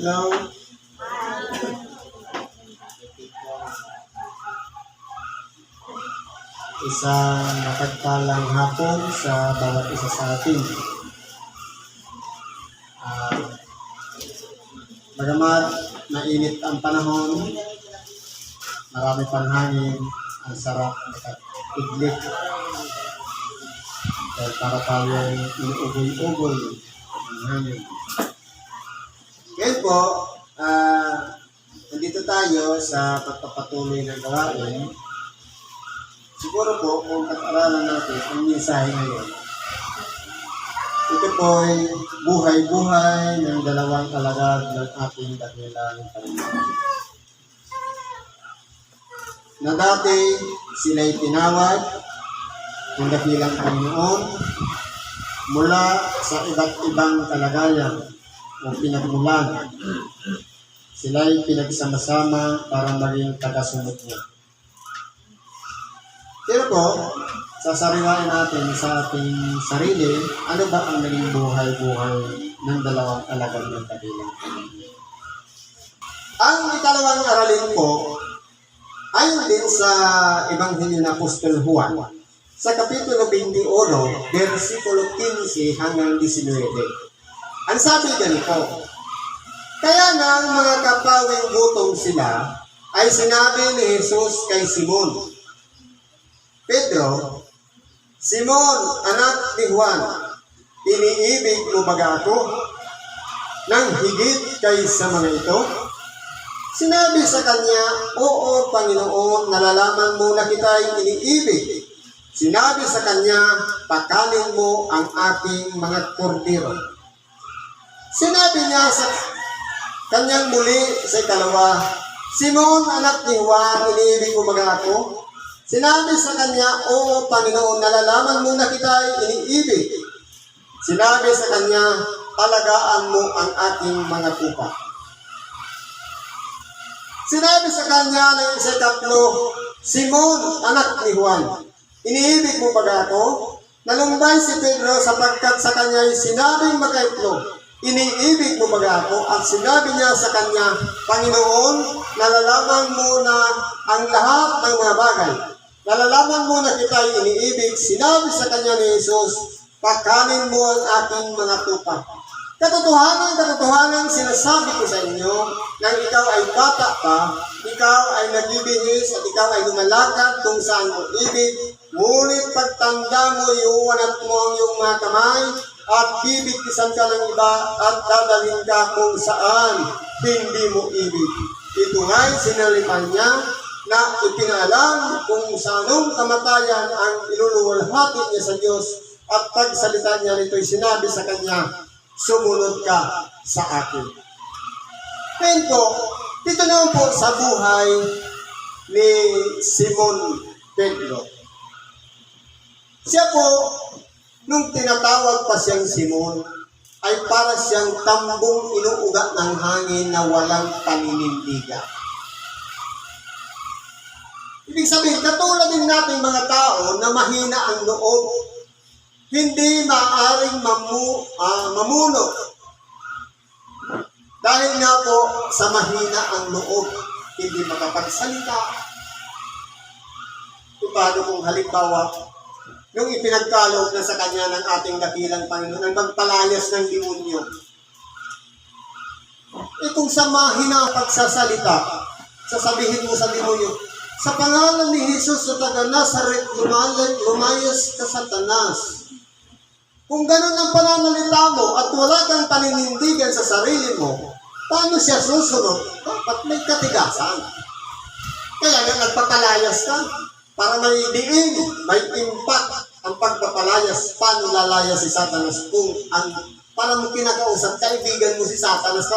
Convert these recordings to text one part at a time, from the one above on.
Hello? Isang mapagpalang hapon sa bawat isa sa atin. Ah, bagamat mainit ang panahon, marami pang hangin, ang sarap nakatidlik. Dahil para tayong inuugoy-ugoy ng hangin. Po, ah, nandito tayo sa pagpapatuloy ng gawain. Siguro po, kung pag-aralan natin ang mensahe ngayon, ito po ay buhay-buhay ng dalawang alagad ng ating dakilang Panginoon. Na dati sila'y tinawag ng dakilang Panginoon mula sa iba't ibang kalagayan o pinagmulan. Sila'y pinagsama-sama para maging tagasunod niya. Pero po, sasariwain natin sa ating sarili, ano ba ang naging buhay-buhay ng dalawang alagad ng kabilang. Ang ikalawang aralin po, ayon din sa Ebanghelyo ng Apostol Juan, sa Kapitulo 21, versikulo 15 hanggang 19. Ang sabi ganito, Kaya nga mga kapawing gutom sila, ay sinabi ni Jesus kay Simon, Pedro, Simon, anak ni Juan, iniibig mo ba ako ng higit kaysa mga ito? Sinabi sa kanya, Oo, Panginoon, nalalaman mo na kita'y iniibig. Sinabi sa kanya, pakanin mo ang aking mga kordero. Sinabi niya sa kanyang muli sa ikalawa, Simon, anak ni Juan, iniibig mo ba ako? Sinabi sa kanya, Oo, Panginoon, nalalaman mo na kita ay iniibig. Sinabi sa kanya, Palagaan mo ang aking mga tupa. Sinabi sa kanya ng isa tatlo, Simon, anak ni Juan, iniibig mo ba ako? Nalumbay si Pedro sapagkat sa kanya ay sinabing makaitlo, iniibig mo ba ako? At sinabi niya sa kanya, Panginoon, nalalaman mo na ang lahat ng mga bagay. Nalalaman mo na kita ay iniibig. Sinabi sa kanya ni Jesus, pakanin mo ang aking mga tupa. Katotohanan, katotohanan, sinasabi ko sa inyo, nang ikaw ay bata pa, ikaw ay nagbibihis at ikaw ay lumalakad kung saan mo ibig, ngunit pagtanda mo, iuwanat mo ang iyong mga kamay, at bibigkisan ka ng iba at dadalhin ka kung saan hindi mo ibig. Ito nga'y sinalipan niya na ipinalam kung sa anong kamatayan ang iluluwalhati niya sa Diyos at pagsalita niya nito'y sinabi sa kanya, sumunod ka sa akin. Ngayon po, dito naman po sa buhay ni Simon Pedro. Siya po, nung tinatawag pa siyang Simon, ay para siyang tambong inuugat ng hangin na walang paninindigan. Ibig sabihin, katulad din natin mga tao na mahina ang loob, hindi maaaring mamu, ah, mamuno. Dahil nga po sa mahina ang loob, hindi makapagsalita. Kung paano kung halimbawa, nung ipinagkaloob na sa kanya ng ating dakilang Panginoon, ang magpalayas ng demonyo. Eh kung sa mahina pagsasalita, sasabihin mo sa demonyo, sa pangalan ni Jesus sa taga Nazaret, lumayan, lumayas ka satanas. Kung ganun ang pananalita mo at wala kang paninindigan sa sarili mo, paano siya susunod? Dapat may katigasan. Kaya nga nagpapalayas ka para may diin, may impact ang pagpapalayas. Paano lalaya si Satanas kung ang para mo kinakausap, kaibigan mo si Satanas,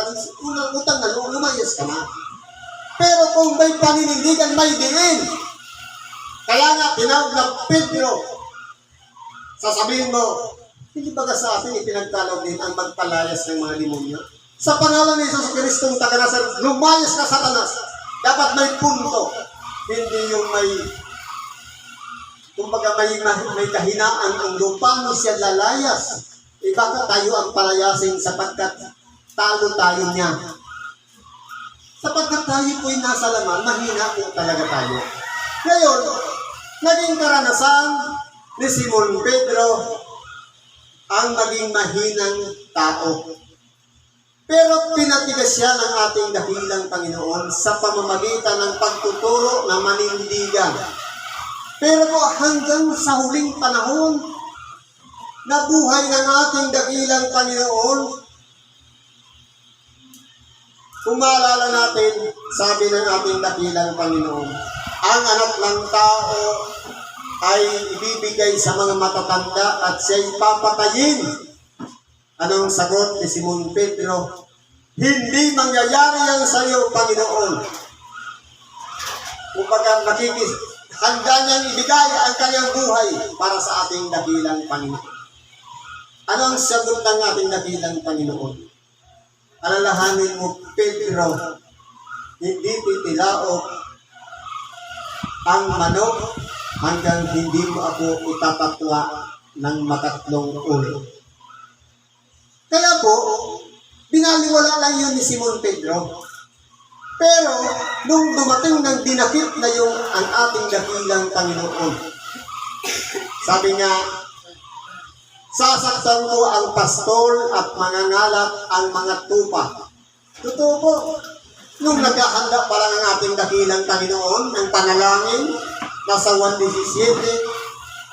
unang utang na lumayas ka na. Pero kung may paninindigan, may diin. Kaya nga, tinawag na Pedro. Sasabihin mo, hindi ba sa atin ipinagkalog din ang magpalayas ng mga demonyo? Sa pangalan ni Jesus Kristong taga Nazaret, lumayas ka satanas. Dapat may punto. Hindi yung may kumbaga may, may kahinaan ang lupa mo siya lalayas. Iba ka tayo ang palayasin sapagkat talo tayo niya. Sapagkat tayo po'y nasa laman, mahina po talaga tayo. Ngayon, naging karanasan ni Simon Pedro ang maging mahinang tao. Pero pinatigas siya ng ating dakilang Panginoon sa pamamagitan ng pagtuturo ng manindigan. Pero po hanggang sa huling panahon, na buhay ng ating dakilang Panginoon, kung maalala natin, sabi ng ating dakilang Panginoon, ang anak ng tao ay ibibigay sa mga matatanda at siya'y papatayin. Anong sagot ni Simon Pedro? Hindi mangyayari yan sa iyo, Panginoon. Kumbaga, makikis, handa niyang ibigay ang kanyang buhay para sa ating dakilang Panginoon. Ano ang sagot ng ating dakilang Panginoon? Alalahanin mo, Pedro, hindi titilaok ang manok hanggang hindi mo ako itatatwa ng matatlong ulo. Kaya po, binaliwala lang yun ni Simon Pedro. Pero, nung dumating ng dinakip na yung ang ating dakilang Panginoon, sabi nga, sasaktan ko ang pastol at mangangalat ang mga tupa. Totoo po, nung naghahanda pa lang ang ating dakilang Panginoon ng panalangin, nasa 1.17,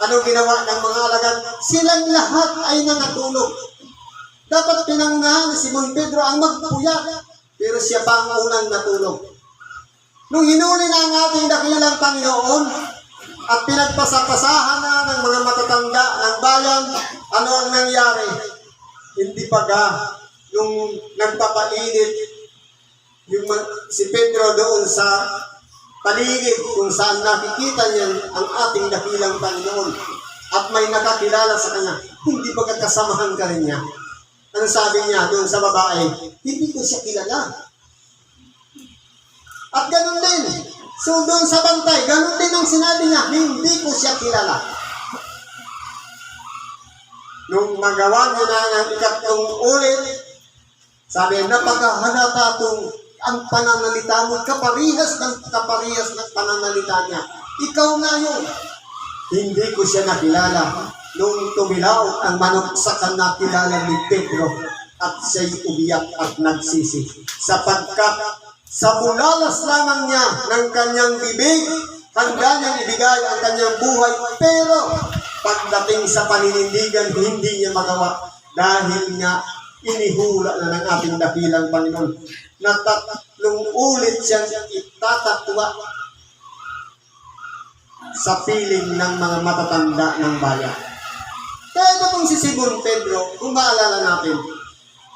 anong ginawa ng mga alagad? Silang lahat ay nangatulog. Dapat pinangunahan ni Simon Pedro ang magpuyat, pero siya pa ang unang natulog. Nung hinuli na ang ating dakilang Panginoon, at pinagpasapasahan na ng mga matatanda ng bayan, ano ang nangyari? Hindi pa ga yung nagpapainit yung si Pedro doon sa paligid kung saan nakikita niya ang ating dakilang Panginoon at may nakakilala sa kanya, hindi ba kasamahan ka rin niya? Ano sabi niya doon sa babae? Hindi ko siya kilala. At ganun din. So doon sa bantay, ganun din ang sinabi niya, hindi ko siya kilala. Nung magawa niya na ng ikatlong ulit, sabi, napakahalata itong ang pananalita mo, kaparihas ng kaparihas ng pananalita niya. Ikaw nga yun. Hindi ko siya nakilala. Nung tumilaw ang manok sa kanakilala ni Pedro at siya'y umiyak at nagsisi. Sapagkat sa bulalas lamang niya ng kanyang bibig, handa niyang ibigay ang kanyang buhay. Pero pagdating sa paninindigan, hindi niya magawa dahil nga inihula na ng ating dakilang Panginoon na tatlong ulit siyang itatatwa sa piling ng mga matatanda ng bayan. Kaya ito pong si Simon Pedro, kung maalala natin,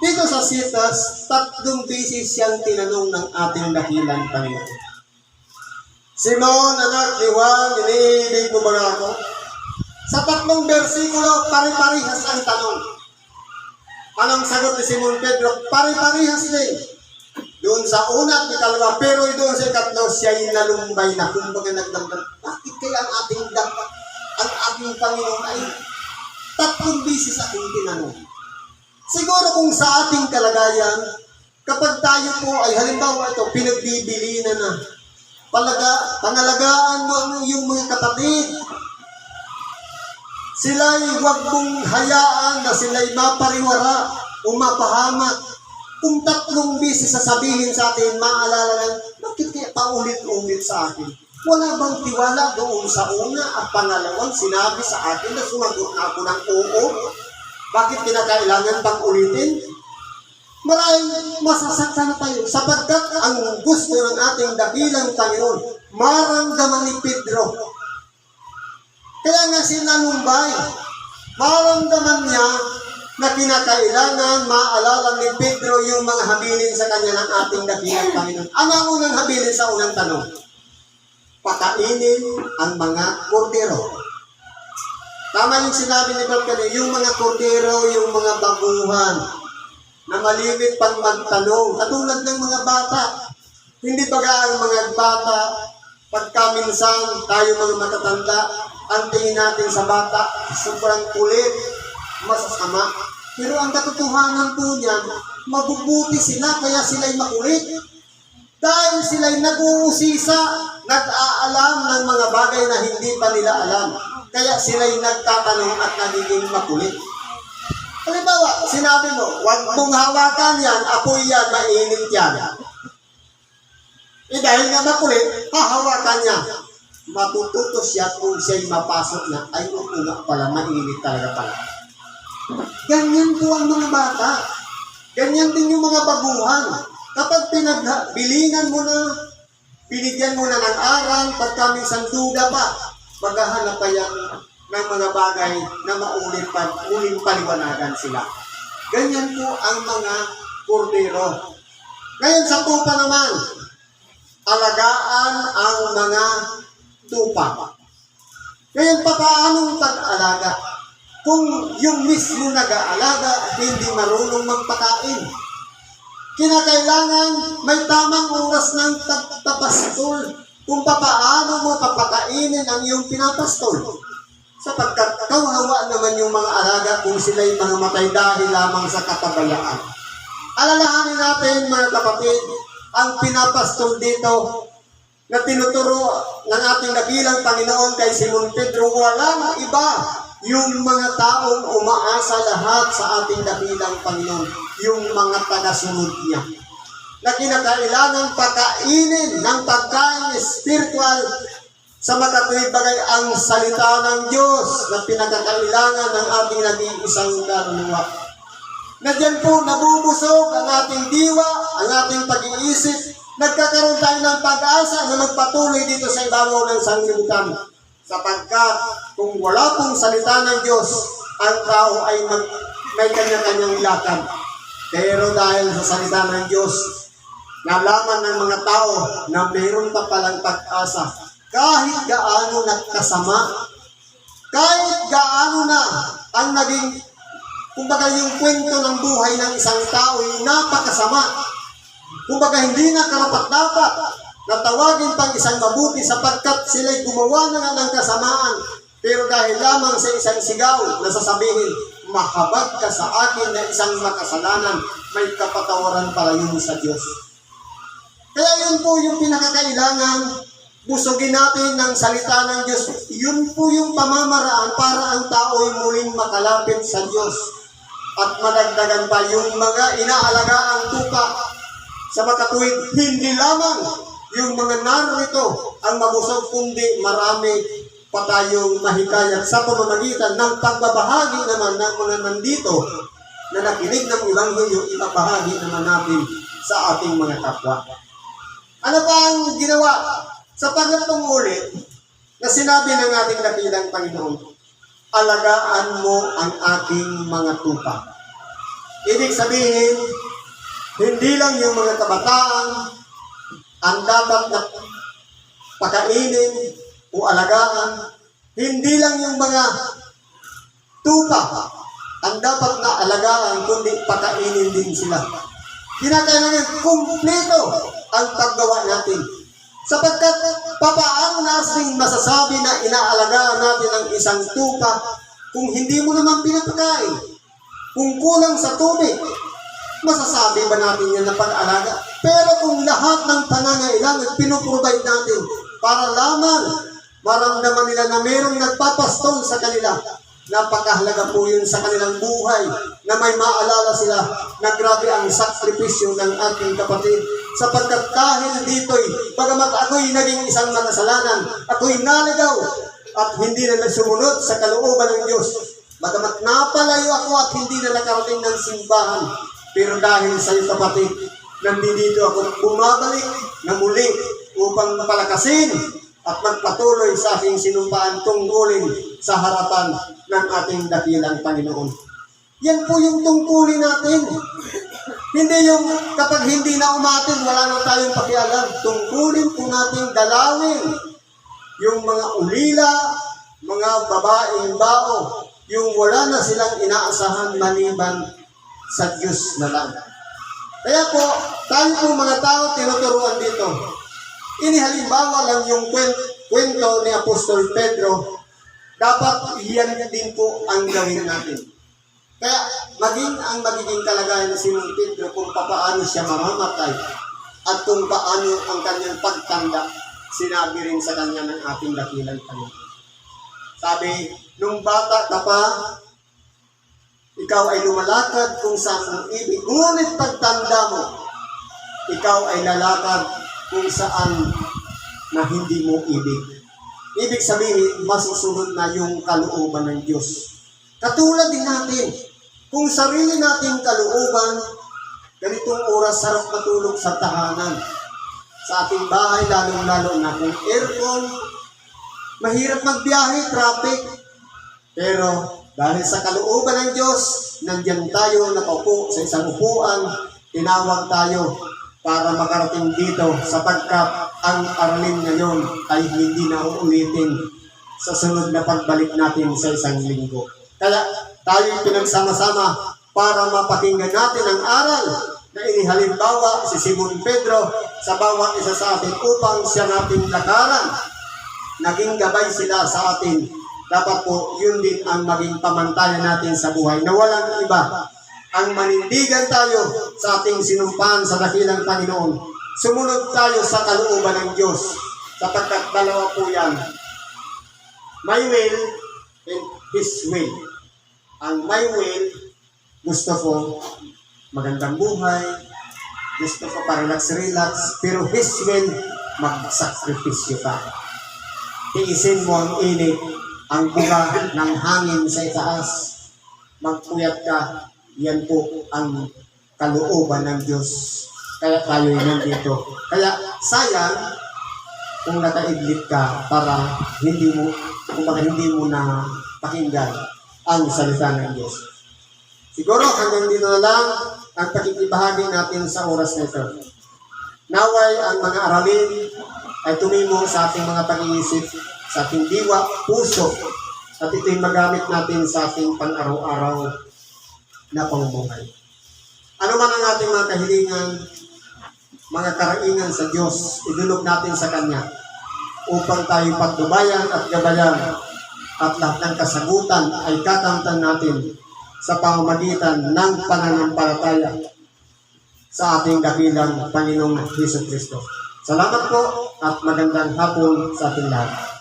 dito sa Citas, tatlong beses siyang tinanong ng ating dakilang Panginoon. Simon, anak ni Juan, iniibig mo ba ako? Sa tatlong bersikulo, pare-parehas ang tanong. Anong sagot ni Simon Pedro? Pare-parehas din. Doon sa una at ikalawa, pero doon sa ikatlo, siya'y nalumbay na. Kumbaga nagdamdam, bakit kaya ang ating dapat, ang ating Panginoon ay tatlong bisis aking tinanong. Siguro kung sa ating kalagayan, kapag tayo po ay halimbawa ito, pinagbibili na na, palaga, pangalagaan mo ang iyong mga kapatid, sila'y huwag mong hayaan na sila'y mapariwara o mapahamak. Kung tatlong bisis sasabihin sa atin, maalala lang, bakit kaya paulit-ulit sa akin? Wala bang tiwala doon sa una at pangalawang sinabi sa akin na sumagot na ako ng oo? Bakit kinakailangan pang ulitin? Maraming masasaktan tayo sapagkat ang gusto ng ating dakilang Panginoon, maramdaman ni Pedro. Kaya nga sinalumbay, maramdaman niya na kinakailangan maalala ni Pedro yung mga habilin sa kanya ng ating dakilang Panginoon. Ano ang unang habilin sa unang tanong? Pakainin ang mga kordero. Tama yung sinabi ni Bob kanina, yung mga kordero, yung mga baguhan, na malimit pang magtanong, katulad ng mga bata. Hindi ba ang mga bata, pagka minsan tayo mga matatanda, ang tingin natin sa bata, sobrang kulit, masasama. Pero ang katotohanan po niyan, mabubuti sila, kaya sila'y makulit. Dahil sila'y nag-uusisa, nag-aalam ng mga bagay na hindi pa nila alam. Kaya sila'y nagtatanong at nagiging makulit. Halimbawa, sinabi mo, huwag mong hawakan yan, apoy yan, mainit yan. Eh dahil nga makulit, hahawakan niya. Matututo siya kung siya'y mapasok na, ay nga pala, mainit talaga pala. Ganyan po ang mga bata. Ganyan din yung mga baguhan. Kapag pinagbilingan mo na, binigyan mo na ng aral, pagka minsan duda pa, maghahanap pa ng mga bagay na maulit pa, uling paliwanagan sila. Ganyan po ang mga kordero. Ngayon sa tupa naman, alagaan ang mga tupa. Ngayon, paano pag-alaga? Kung yung mismo nag-aalaga, hindi marunong magpakain. Kinakailangan may tamang oras ng pagpapastol kung papaano mo papakainin ang iyong pinapastol. Sapagkat kawawa naman yung mga alaga kung sila'y mga matay dahil lamang sa katabalaan. Alalahanin natin mga kapatid, ang pinapastol dito na tinuturo ng ating nabilang Panginoon kay Simon Pedro, walang iba yung mga taong umaasa lahat sa ating dakilang Panginoon, yung mga tagasunod niya. Na kinakailangan pakainin ng pagkain spiritual sa makatuwid bagay ang salita ng Diyos na pinakakailangan ng ating nag-iisang kaluluwa. Na dyan po nabubusog ang ating diwa, ang ating pag-iisip, nagkakaroon tayo ng pag-asa na magpatuloy dito sa ibabaw ng sanglibutan. Sapagkat kung wala pong salita ng Diyos, ang tao ay mag, may kanya-kanyang lakad. Pero dahil sa salita ng Diyos, nalaman ng mga tao na mayroon pa palang pag-asa. Kahit gaano nakasama, kahit gaano na ang naging, kumbaga yung kwento ng buhay ng isang tao ay napakasama. Kumbaga hindi na karapat-dapat na tawagin pang isang mabuti sapagkat sila'y gumawa na nga ng kasamaan. Pero dahil lamang sa isang sigaw na sasabihin, mahabag ka sa akin na isang makasalanan, may kapatawaran pala yun sa Diyos. Kaya yun po yung pinakakailangan, busugin natin ng salita ng Diyos. Yun po yung pamamaraan para ang tao ay muling makalapit sa Diyos. At madagdagan pa yung mga inaalagaang tupa sa makatuwid, hindi lamang yung mga narito ang mabusog, kundi marami pa tayong mahikayat sa pamamagitan ng pagbabahagi naman ng mga nandito na nakinig ng Ebanghelyo, ipabahagi naman natin sa ating mga kapwa. Ano pa ang ginawa sa pangatong ulit na sinabi ng ating dakilang Panginoon? Alagaan mo ang aking mga tupa. Ibig sabihin, hindi lang yung mga kabataan ang dapat na pakainin o alagaan. Hindi lang yung mga tupa ang dapat na alagaan, kundi pakainin din sila. Kinakailangan kumpleto ang paggawa natin. Sapagkat papaano natin masasabi na inaalagaan natin ang isang tupa kung hindi mo naman pinapakain? Kung kulang sa tubig, masasabi ba natin yan na pag-alaga? Pero kung lahat ng pangangailangan pinoprovide natin para lamang maramdaman nila na mayroong nagpapastol sa kanila, napakahalaga po yun sa kanilang buhay na may maalala sila na grabe ang sakripisyo ng ating kapatid. Sapagkat dahil dito'y, bagamat ako'y naging isang makasalanan, ako'y naligaw at hindi na nagsumunod sa kalooban ng Diyos. Bagamat napalayo ako at hindi na nakarating ng simbahan, pero dahil sa iyo kapatid, nandito ako bumabalik na muli upang palakasin at magpatuloy sa aking sinumpaan tungkulin sa harapan ng ating dakilang Panginoon. Yan po yung tungkulin natin. Hindi yung kapag hindi na umatin, wala na tayong pakialam. Tungkulin po natin dalawin yung mga ulila, mga babaeng bao, yung wala na silang inaasahan maliban sa Diyos na lang. Kaya po, tayo po mga tao tinuturuan dito. Inihalimbawa lang yung kwento, ni Apostol Pedro, dapat iyan din po ang gawin natin. Kaya maging ang magiging kalagayan ni Simon Pedro kung papaano siya mamamatay, at kung paano ang kanyang pagtanda, sinabi rin sa kanya ng ating dakilang Panginoon. Sabi, nung bata ka pa, ikaw ay lumalakad kung saan mong ibig. Ngunit pagtanda mo, ikaw ay lalakad kung saan na hindi mo ibig. Ibig sabihin, masusunod na yung kalooban ng Diyos. Katulad din natin, kung sarili nating kalooban, ganitong oras sarap matulog sa tahanan. Sa ating bahay, lalong-lalo na kung aircon, mahirap magbiyahe, traffic. Pero dahil sa kalooban ng Diyos, nandyan tayo nakaupo sa isang upuan, tinawag tayo para makarating dito sapagkat ang aralin ngayon ay hindi na uulitin sa sunod na pagbalik natin sa isang linggo. Kaya tayo pinagsama-sama para mapakinggan natin ang aral na inihalimbawa si Simon Pedro sa bawat isa sa atin upang siya natin lakaran naging gabay sila sa atin. Dapat po, yun din ang maging pamantayan natin sa buhay na walang iba. Ang manindigan tayo sa ating sinumpahan sa dakilang Panginoon. Sumunod tayo sa kalooban ng Diyos sapagkat dalawa po yan. My will and His will. Ang my will, gusto ko magandang buhay, gusto ko pa-relax-relax, pero His will, magsakripisyo ka tiisin mo ang init, ang buga ng hangin sa itaas. Magpuyat ka, yan po ang kalooban ng Diyos. Kaya tayo nandito. Kaya sayang kung nakaidlit ka para hindi mo, kung baka hindi mo na pakinggan ang salita ng Diyos. Siguro hanggang dito na lang ang pakikibahagi natin sa oras na ito. Naway ang mga aralin ay tumimo sa ating mga pag-iisip, sa ating diwa, puso, at ito'y magamit natin sa ating pang-araw-araw na pamumuhay. Ano man ang ating mga kahilingan, mga karaingan sa Diyos, idulog natin sa Kanya upang tayo pagdubayan at gabayan at lahat ng kasagutan ay kakamtan natin sa pamamagitan ng pananampalataya sa ating dakilang Panginoong Heso Kristo. Salamat po at magandang hapon sa ating lahat.